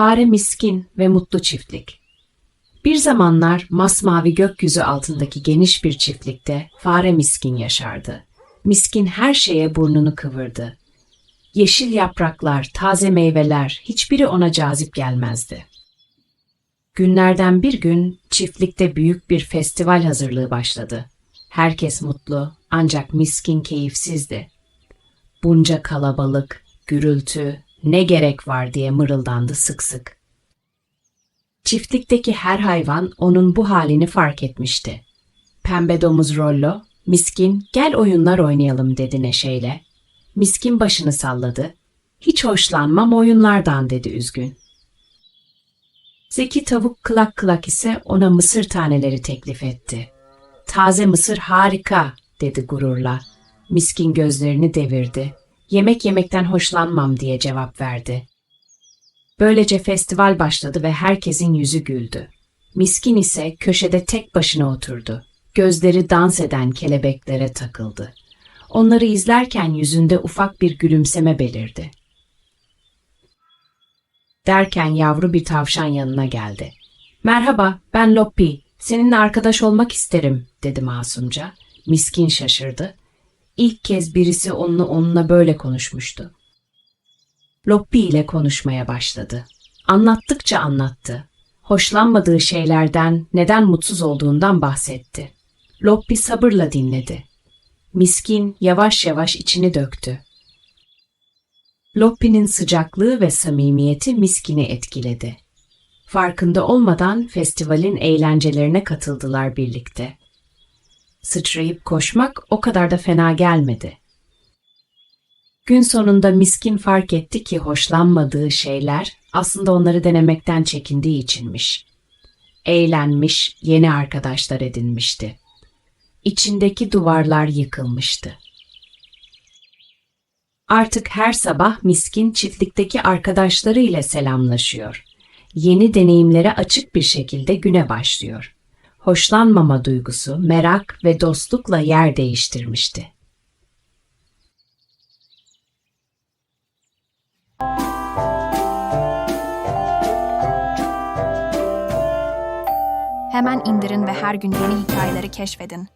Fare miskin ve mutlu çiftlik. Bir zamanlar masmavi gökyüzü altındaki geniş bir çiftlikte fare miskin yaşardı. Miskin her şeye burnunu kıvırdı. Yeşil yapraklar, taze meyveler hiçbiri ona cazip gelmezdi. Günlerden bir gün çiftlikte büyük bir festival hazırlığı başladı. Herkes mutlu ancak miskin keyifsizdi. Bunca kalabalık, gürültü, ne gerek var diye mırıldandı sık sık. Çiftlikteki her hayvan onun bu halini fark etmişti. Pembe domuz Rollo, miskin gel oyunlar oynayalım dedi neşeyle. Miskin başını salladı. Hiç hoşlanmam oyunlardan dedi üzgün. Zeki tavuk kılak kılak ise ona mısır taneleri teklif etti. Taze mısır harika dedi gururla. Miskin gözlerini devirdi. Yemek yemekten hoşlanmam diye cevap verdi. Böylece festival başladı ve herkesin yüzü güldü. Miskin ise köşede tek başına oturdu. Gözleri dans eden kelebeklere takıldı. Onları izlerken yüzünde ufak bir gülümseme belirdi. Derken yavru bir tavşan yanına geldi. Merhaba, ben Loppi. Seninle arkadaş olmak isterim, dedi masumca. Miskin şaşırdı. İlk kez birisi onunla onunla böyle konuşmuştu. Loppi ile konuşmaya başladı. Anlattıkça anlattı. Hoşlanmadığı şeylerden, neden mutsuz olduğundan bahsetti. Loppi sabırla dinledi. Miskin yavaş yavaş içini döktü. Loppi'nin sıcaklığı ve samimiyeti Miskin'i etkiledi. Farkında olmadan festivalin eğlencelerine katıldılar birlikte. Sıçrayıp koşmak o kadar da fena gelmedi. Gün sonunda Miskin fark etti ki hoşlanmadığı şeyler aslında onları denemekten çekindiği içinmiş. Eğlenmiş, yeni arkadaşlar edinmişti. İçindeki duvarlar yıkılmıştı. Artık her sabah Miskin çiftlikteki arkadaşları ile selamlaşıyor. Yeni deneyimlere açık bir şekilde güne başlıyor. Hoşlanmama duygusu, merak ve dostlukla yer değiştirmişti. Hemen indirin ve her gün yeni hikayeleri keşfedin.